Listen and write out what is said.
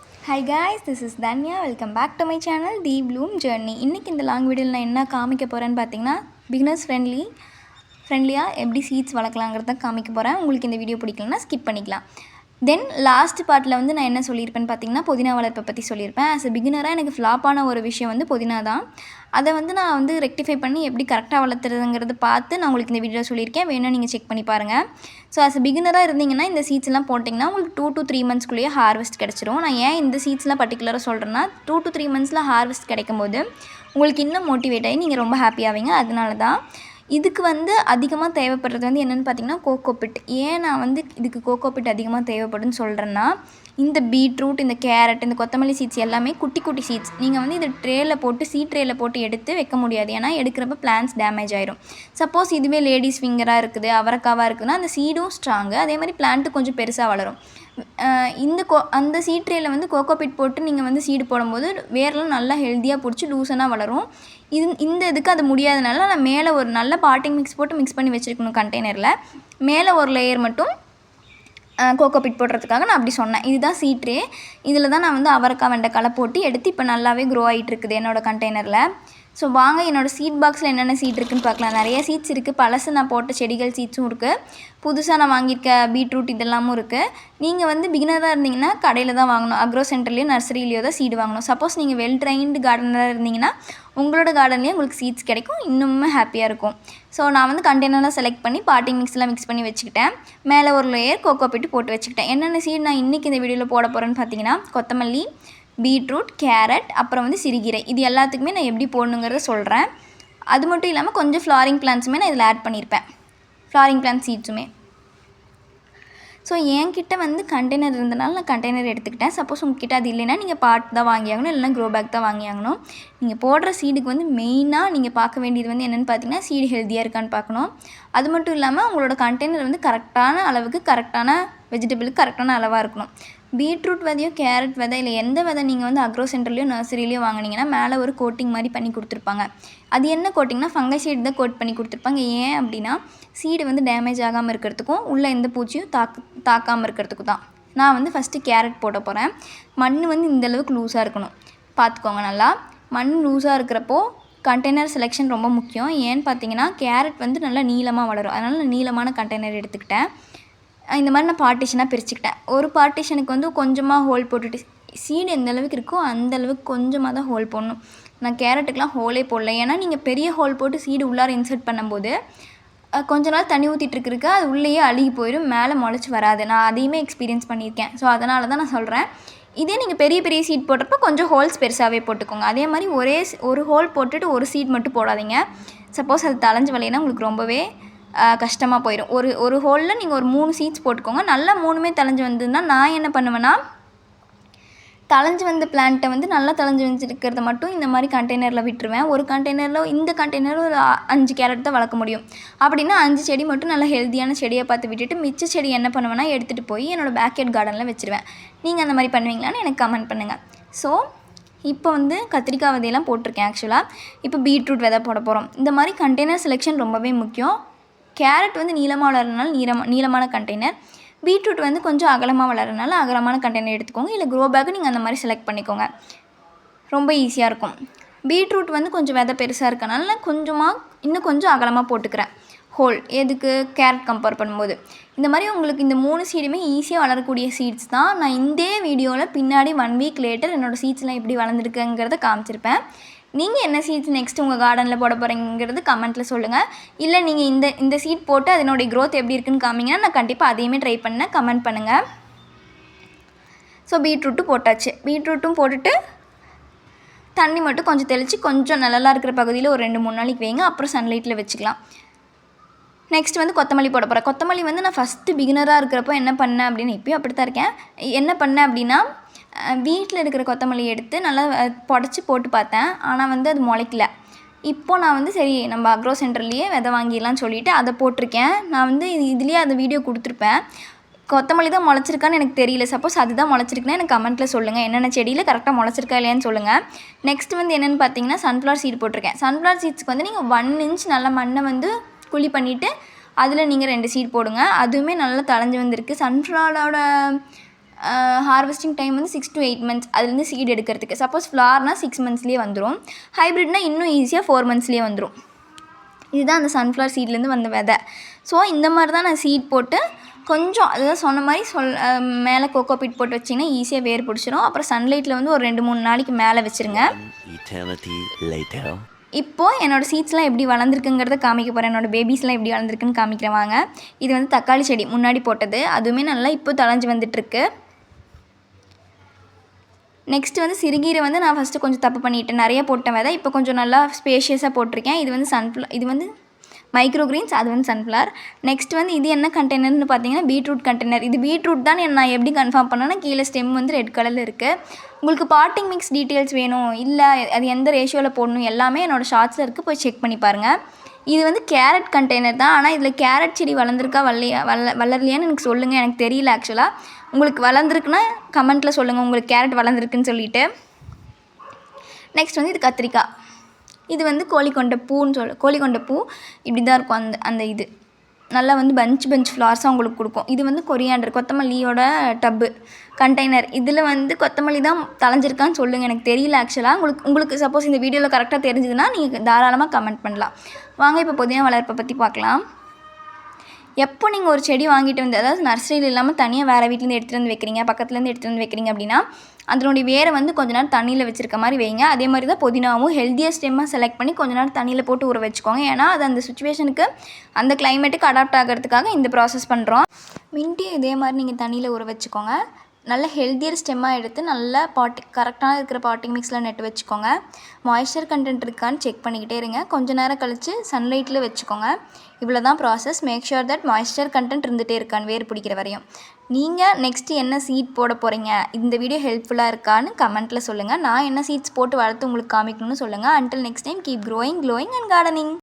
Hi guys this is Tanya welcome back to my channel the Bloom Journey இன்றைக்கி இந்த long வீடியோவில் நான் என்ன காமிக்க போகிறேன்னு பார்த்தீங்கன்னா பிகினர்ஸ் ஃப்ரெண்ட்லி ஃப்ரெண்ட்லியாக எப்படி சீட்ஸ் வளர்க்கலாங்கிறத காமிக்க போகிறேன் உங்களுக்கு இந்த வீடியோ பிடிக்கலன்னா ஸ்கிப் பண்ணிக்கலாம். தென் லாஸ்ட் பார்ட்டில் வந்து நான் என்ன சொல்லியிருப்பேன்னு பார்த்தீங்கன்னா புதினா வளர்ப்பை பற்றி சொல்லியிருப்பேன். ஆஸ் அ பிகினராக எனக்கு ஃப்ளாப்பான ஒரு விஷயம் வந்து புதினா தான். அதை வந்து நான் வந்து ரெக்டிஃபை பண்ணி எப்படி கரெக்டாக வளர்த்துறதுங்கிறது பார்த்து நான் உங்களுக்கு இந்த வீடியோ சொல்லியிருக்கேன். வேணும் நீங்கள் செக் பண்ணி பாருங்கள் ஸோ ஆஸ் அ பிகினராக இருந்தீங்கன்னா இந்த சீட்ஸ்லாம் போட்டிங்கன்னா உங்களுக்கு டூ டு த்ரீ மந்த்ஸ்க்குள்ளேயே ஹார்வெஸ்ட் கிடச்சிரும். நான் ஏன் இந்த சீட்ஸ்லாம் பர்டிகுலராக சொல்கிறேன்னா டூ டு த்ரீ மந்த்ஸில் ஹார்வெஸ்ட் கிடைக்கும் போது உங்களுக்கு இன்னும் மோட்டிவேட் ஆகி நீங்கள் ரொம்ப ஹாப்பி அதனால தான் இதுக்கு வந்து அதிகமாக தேவைப்படுறது வந்து என்னென்னு பார்த்தீங்கன்னா கோகோபிட் ஏன் நான் வந்து இதுக்கு கோகோபிட் அதிகமாக தேவைப்படுன்னு சொல்கிறேன்னா இந்த பீட்ரூட் இந்த கேரட் இந்த கொத்தமல்லி சீட்ஸ் எல்லாமே குட்டி குட்டி சீட்ஸ் நீங்கள் வந்து இது ட்ரேயில் போட்டு சீட் ட்ரேயில் போட்டு எடுத்து வைக்க முடியாது. ஏன்னா எடுக்கிறப்ப பிளான்ஸ் டேமேஜ் ஆயிரும். சப்போஸ் இதுவே லேடிஸ் ஃபிங்கராக இருக்குது அவரக்காவாக இருக்குதுன்னா அந்த சீடும் ஸ்ட்ராங்கு அதே மாதிரி பிளான்ட்டு கொஞ்சம் பெருசாக வளரும். இந்த கோ அந்த சீட் ட்ரேயில் வந்து கோகோபிட் போட்டு நீங்கள் வந்து சீடு போடும்போது வேர்லாம் நல்லா ஹெல்த்தியாக பிடிச்சி லூசனாக வளரும். இது இந்த இதுக்கு அது முடியாதனால நான் மேலே ஒரு நல்ல பாட்டிங் மிக்ஸ் போட்டு மிக்ஸ் பண்ணி வச்சுருக்கணும் கண்டெய்னரில் மேலே ஒரு லேயர் மட்டும் கோகோபிட் போடுறதுக்காக நான் அப்படி சொன்னேன். இதுதான் சீட்ரே இதில் தான் நான் வந்து அவரைக்காய் வெண்டைக்காலை போட்டு எடுத்து இப்போ நல்லாவே க்ரோ ஆகிட்டு இருக்குது என்னோடய கண்டெய்னரில் ஸோ வாங்க என்னோடய சீட் பாக்ஸில் என்னென்ன சீட் இருக்குன்னு பார்க்கலாம். நிறைய சீட்ஸ் இருக்குது பழசு நான் போட்ட செடிகள் சீட்ஸும் இருக்குது புதுசாக நான் வாங்கியிருக்க பீட்ரூட் இதெல்லாமும் இருக்குது நீங்கள் வந்து பிகினராக இருந்தீங்கன்னா கடையில் தான் வாங்கணும். அக்ரோ சென்டர்லேயோ நர்சரிலேயோ தான் சீடு வாங்கணும். சப்போஸ் நீங்கள் வெல் ட்ரைன்டு கார்டனராக இருந்தீங்கன்னா உங்களோட கார்டன்லேயே உங்களுக்கு சீட்ஸ் கிடைக்கும். இன்னுமே ஹாப்பியாக இருக்கும். ஸோ நான் வந்து கண்டெய்னர்லாம் செலக்ட் பண்ணி பாட்டிங் மிக்ஸ்லாம் மிக்ஸ் பண்ணி வச்சுக்கிட்டேன். மேலே ஒரு லேயர் கோகோ பிட்டு போட்டு வச்சுக்கிட்டேன். என்னென்ன சீட் நான் இன்றைக்கி இந்த வீடியோவில் போட போகிறேன்னு பார்த்தீங்கன்னா கொத்தமல்லி பீட்ரூட் கேரட் அப்புறம் வந்து சிறுகீரை. இது எல்லாத்துக்குமே நான் எப்படி போடணுங்கிறத சொல்கிறேன் அது மட்டும் இல்லாமல் கொஞ்சம் ஃப்ளாரிங் பிளான்ஸுமே நான் இதில் ஆட் பண்ணியிருப்பேன் ஃப்ளாரிங் பிளான்ட் சீட்ஸுமே ஸோ என்கிட்ட வந்து கண்டெய்னர் இருந்தனால நான் கண்டெய்னர் எடுத்துக்கிட்டேன். சப்போஸ் உங்ககிட்ட அது இல்லைன்னா நீங்கள் பாட் தான் வாங்கியாகணும் இல்லைனா க்ரோ பேக் தான் வாங்கியாகணும் நீங்கள் போடுற சீடுக்கு வந்து மெயினாக நீங்கள் பார்க்க வேண்டியது வந்து என்னென்னு பார்த்தீங்கன்னா சீடு ஹெல்த்தியாக இருக்கான்னு பார்க்கணும். அது மட்டும் இல்லாமல் உங்களோட கண்டெய்னர் வந்து கரெக்டான அளவுக்கு கரெக்டான வெஜிடபிளுக்கு கரெக்டான அளவாக இருக்கணும். பீட்ரூட் விதையோ கேரட் விதை இல்லை எந்த விதை நீங்கள் வந்து அக்ரோ சென்டர்லேயோ நர்சரிலையோ வாங்கினீங்கன்னா மேலே ஒரு கோட்டிங் மாதிரி பண்ணி கொடுத்துருப்பாங்க. அது என்ன கோட்டிங்னா ஃபங்கசைடு தான் கோட் பண்ணி கொடுத்துருப்பாங்க. ஏன் அப்படின்னா சீடு வந்து டேமேஜ் ஆகாமல் இருக்கிறதுக்கும் உள்ளே எந்த பூச்சியும் தாக்கு தாக்காமல் இருக்கிறதுக்கும் தான். நான் வந்து ஃபஸ்ட்டு கேரட் போட போகிறேன் மண் வந்து இந்த அளவுக்கு லூஸாக இருக்கணும். பார்த்துக்கோங்க நல்லா. மண் லூஸாக இருக்கிறப்போ கண்டெய்னர் செலெக்ஷன் ரொம்ப முக்கியம். ஏன்னு பார்த்தீங்கன்னா கேரட் வந்து நல்லா நீளமாக வளரும். அதனால் நீளமான கண்டெய்னர் எடுத்துக்கிட்டேன். இந்த மாதிரி நான் பார்ட்டிஷனாக பிரிச்சுக்கிட்டேன். ஒரு பார்ட்டிஷனுக்கு வந்து கொஞ்சமாக ஹோல் போட்டுட்டு சீடு எந்த அளவுக்கு இருக்கோ அந்த அளவுக்கு கொஞ்சமாக தான் ஹோல் போடணும். நான் கேரட்டுக்கெலாம் ஹோலே போடல. ஏன்னா நீங்கள் பெரிய ஹோல் போட்டு சீடு உள்ளார இன்சர்ட் பண்ணும்போது கொஞ்ச நாள் தண்ணி ஊற்றிட்டு அது உள்ளேயே அழுகி போயிடும் மேலே முளைச்சி வராது. நான் அதையுமே எக்ஸ்பீரியன்ஸ் பண்ணியிருக்கேன். ஸோ அதனால தான் நான் சொல்கிறேன் இதே நீங்கள் பெரிய பெரிய சீட் போடுறப்ப கொஞ்சம் ஹோல்ஸ் பெருசாகவே போட்டுக்கோங்க. அதே மாதிரி ஒரே ஒரு ஹோல் போட்டுட்டு ஒரு சீட் மட்டும் போடாதீங்க. சப்போஸ் அது தளைஞ்சு வலையினா உங்களுக்கு ரொம்பவே கஷ்டமாக போயிடும் ஒரு ஒரு ஹோலில் நீங்கள் ஒரு மூணு சீட்ஸ் போட்டுக்கோங்க. நல்லா மூணுமே தலைஞ்சு வந்ததுன்னா நான் என்ன பண்ணுவேன்னா தலைஞ்சு வந்த பிளான்ட்டை வந்து நல்லா தலைஞ்சு வந்துருக்கிறத மட்டும் இந்த மாதிரி கண்டெய்னரில் விட்டுருவேன். ஒரு கண்டெய்னரில் இந்த கண்டெய்னரில் ஒரு அஞ்சு கேரட் தான் வளர்க்க முடியும். அப்படின்னா அஞ்சு செடி மட்டும் நல்லா ஹெல்த்தியான செடியை பார்த்து விட்டுட்டு மிச்ச செடி என்ன பண்ணுவேன்னா எடுத்துகிட்டு போய் என்னோடய பேக்கெட் கார்டனில் வச்சுருவேன். நீங்கள் அந்த மாதிரி பண்ணுவீங்களான்னு எனக்கு கமெண்ட் பண்ணுங்கள் ஸோ இப்போ வந்து கத்திரிக்காய் விதையெல்லாம் போட்டிருக்கேன் ஆக்சுவலாக இப்போ பீட்ரூட் விதை போட போகிறோம் இந்த மாதிரி கண்டெய்னர் செலெக்ஷன் ரொம்பவே முக்கியம். கேரட் வந்து நீளமாக வளர்றதுனால நீளமா நீளமான கண்டெய்னர் பீட்ரூட் வந்து கொஞ்சம் அகலமாக வளர்றதுனால அகலமான கண்டெய்னர் எடுத்துக்கோங்க. இல்லை க்ரோ பேக் நீங்கள் அந்த மாதிரி செலக்ட் பண்ணிக்கோங்க. ரொம்ப ஈஸியாக இருக்கும். பீட்ரூட் வந்து கொஞ்சம் விதை பெருசாக இருக்கனால நான் கொஞ்சமாக இன்னும் கொஞ்சம் அகலமாக போட்டுக்கிறேன். ஹோல் எதுக்கு? கேரட் கம்பேர் பண்ணும்போது. இந்த மாதிரி உங்களுக்கு இந்த மூணு சீடுமே ஈஸியாக வளரக்கூடிய சீட்ஸ் தான். நான் இந்த வீடியோவில் பின்னாடி ஒன் வீக் லேட்டர் என்னோடய சீட்ஸ்லாம் எப்படி வளர்ந்துருக்குங்கிறத காமிச்சிருப்பேன். நீங்கள் என்ன சீட்ஸ் நெக்ஸ்ட் உங்கள் கார்டனில் போட போகிறீங்கிறது கமெண்ட்டில் சொல்லுங்கள் இல்லை நீங்கள் இந்த இந்த சீட் போட்டு அதனுடைய க்ரோத் எப்படி இருக்குன்னு காமிங்கன்னா நான் கண்டிப்பாக அதையுமே ட்ரை பண்ணேன். கமெண்ட் பண்ணுங்கள் ஸோ பீட்ரூட்டும் போட்டாச்சு. பீட்ரூட்டும் போட்டுட்டு தண்ணி மட்டும் கொஞ்சம் தெளித்து கொஞ்சம் நிழலாக இருக்கிற பகுதியில் ஒரு ரெண்டு மூணு நாளைக்கு வைங்க. அப்புறம் சன்லைட்டில் வச்சுக்கலாம். நெக்ஸ்ட் வந்து கொத்தமல்லி போட போகிறேன் கொத்தமல்லி வந்து நான் ஃபஸ்ட்டு பிகினராக இருக்கிறப்போ என்ன பண்ணேன் அப்படின்னு இப்போயும் அப்படி தான் இருக்கேன். என்ன பண்ணேன் அப்படின்னா வீட்டில் இருக்கிற கொத்தமல்லி எடுத்து நல்லா புடச்சி போட்டு பார்த்தேன். ஆனால் வந்து அது முளைக்கல. இப்போது நான் வந்து சரி நம்ம அக்ரோ சென்டர்லேயே விதை வாங்கிடலாம்னு சொல்லிட்டு அதை போட்டிருக்கேன். நான் வந்து இது- இதுலேயே அந்த வீடியோ கொடுத்துருப்பேன். கொத்தமல்லி தான் முளைச்சிருக்கான்னு எனக்கு தெரியல. சப்போஸ் அதுதான் முளைச்சிருக்குன்னா எனக்கு கமெண்ட்டில் சொல்லுங்கள் என்னென்ன செடியில் கரெக்டாக முளைச்சிருக்கா இல்லையான்னு சொல்லுங்கள் நெக்ஸ்ட் வந்து என்னென்னு பார்த்தீங்கன்னா சன்ஃப்ளவர் சீட் போட்டிருக்கேன். சன்ஃப்ளவர் சீட்ஸ்க்கு வந்து நீங்கள் ஒன் இன்ச் நல்ல மண்ணை வந்து குழி பண்ணிவிட்டு அதில் நீங்கள் ரெண்டு சீட் போடுங்க. அதுவுமே நல்லா தளைஞ்சு வந்திருக்கு. சன்ஃப்ளவரோட ஹார்வெஸ்டிங் டைம் வந்து சிக்ஸ் to எயிட் மந்த்ஸ் அதுலேருந்து சீட் எடுக்கிறதுக்கு. சப்போஸ் ஃப்ளார்னால் சிக்ஸ் மந்த்ஸ்லேயே வந்துடும் ஹைப்ரிட்னா இன்னும் ஈஸியாக ஃபோர் மந்த்ஸ்லேயே வந்துடும் இதுதான் அந்த சன்ஃப்ளவர் சீட்லேருந்து வந்த விதை. ஸோ இந்த மாதிரி தான் நான் சீட் போட்டு கொஞ்சம் அதாவது சொன்ன மாதிரி சொல் மேலே கோகோ பீட் போட்டு வச்சிங்கன்னா ஈஸியாக வேர் பிடிச்சிரும். அப்புறம் சன்லைட்டில் வந்து ஒரு ரெண்டு மூணு நாளைக்கு மேலே வச்சுருங்க. இப்போது என்னோடய சீட்ஸ்லாம் எப்படி வளர்ந்துருக்குங்கிறத காமிக்க போகிறேன் என்னோடய பேபிஸ்லாம் எப்படி வளர்ந்துருக்குன்னு காமிக்கிறேன் வாங்க. இது வந்து தக்காளி செடி முன்னாடி போட்டது. அதுவுமே நல்லா இப்போ தளைஞ்சு வந்துட்டுருக்கு. நெக்ஸ்ட் வந்து சிறுகீரை வந்து நான் ஃபஸ்ட்டு கொஞ்சம் தப்பு பண்ணிட்டேன். நிறைய போட்டேன் விதை. இப்போ கொஞ்சம் நல்லா ஸ்பேஷியஸாக போட்டிருக்கேன். இது வந்து சன்ஃப்ளவர் இது வந்து மைக்ரோ கிரீன்ஸ் அது வந்து சன்ஃப்ளவர் நெக்ஸ்ட் வந்து இது என்ன கண்டெய்னர்னு பார்த்தீங்கன்னா பீட்ரூட் கண்டெய்னர் இது பீட்ரூட் தான் நான் எப்படி கன்ஃபார்ம் பண்ணேன்னா கீழே ஸ்டெம் வந்து ரெட் கலரில் இருக்குது உங்களுக்கு பாட்டிங் மிக்ஸ் டீட்டெயில்ஸ் வேணும். இல்லை அது எந்த ரேஷியோவில் போடணும் எல்லாமே என்னோடய ஷார்ட்ஸில் இருக்குது போய் செக் பண்ணி பாருங்கள் இது வந்து கேரட் கண்டெய்னர் தான். ஆனால் இதில் கேரட் செடி வளர்ந்துருக்கா வல்லையா வள வளரலையான்னு எனக்கு சொல்லுங்கள் எனக்கு தெரியல ஆக்சுவலாக உங்களுக்கு வளர்ந்துருக்குன்னா கமெண்ட்டில் சொல்லுங்கள் உங்களுக்கு கேரட் வளர்ந்துருக்குன்னு சொல்லிட்டு. நெக்ஸ்ட் வந்து இது கத்திரிக்காய். இது வந்து கோழிக்கொண்ட பூன்னு சொல் கொண்ட பூ இப்படி தான் இருக்கும். அந்த அந்த இது. நல்லா வந்து பஞ்ச் பஞ்ச் ஃப்ளார்ஸாக உங்களுக்கு கொடுக்கும். இது வந்து கொரியாண்டர் கொத்தமல்லியோட டப்பு கண்டெய்னர் இதில் வந்து கொத்தமல்லி தான் தலைஞ்சிருக்கான்னு சொல்லுங்கள் எனக்கு தெரியல ஆக்சுவலாக உங்களுக்கு உங்களுக்கு சப்போஸ் இந்த வீடியோவில் கரெக்டாக தெரிஞ்சதுன்னா நீங்கள் தாராளமாக கமெண்ட் பண்ணலாம். வாங்க இப்போ புதினா வளர்ப்பை பற்றி பார்க்கலாம். எப்போ நீங்கள் ஒரு செடி வாங்கிட்டு வந்து அதாவது நர்சரியில் இல்லாமல் தனியாக வேறு வீட்டிலேருந்து எடுத்துகிட்டு வந்து வைக்கிறீங்க பக்கத்துலேருந்து எடுத்துகிட்டு வந்து வைக்கிறீங்க அப்படின்னா அதனுடைய வேரை வந்து கொஞ்ச நேரம் தண்ணியில் வச்சிருக்க மாதிரி வைங்க. அதே மாதிரி தான் புதினாவும் ஹெல்த்தியாக ஸ்டெம்மாக செலக்ட் பண்ணி கொஞ்ச நேரம் தண்ணியில் போட்டு ஊற வச்சுக்கோங்க. ஏன்னா அது அந்த சுச்சுவேஷனுக்கு அந்த கிளைமேட்டுக்கு அடாப்ட் ஆகிறதுக்காக இந்த ப்ராசஸ் பண்ணுறோம் மின்ட்டி இதே மாதிரி நீங்கள் தண்ணியில் ஊற வச்சுக்கோங்க. நல்ல ஹெல்த்தியர் ஸ்டெம்மாக எடுத்து நல்ல பாட்டி கரெக்டான இருக்கிற பாட்டிங் மிக்ஸில் நெட்டு வச்சுக்கோங்க. மாய்ஸ்சர் கண்டென்ட் இருக்கான்னு செக் பண்ணிக்கிட்டே இருங்க. கொஞ்ச நேரம் கழித்து சன்லைட்டில் வச்சுக்கோங்க. இவ்வளோ தான் process make sure that moisture content இருந்துகிட்டே இருக்கான்னு வேர் பிடிக்கிற வரையும். நீங்கள் நெக்ஸ்ட்டு என்ன சீட் போட போகிறீங்க இந்த வீடியோ ஹெல்ப்ஃபுல்லாக இருக்கான்னு கமெண்ட்டில் சொல்லுங்கள் நான் என்ன சீட்ஸ் போட்டு வளர்த்து உங்களுக்கு காமிக்கணும்னு சொல்லுங்கள் until next time keep growing glowing and gardening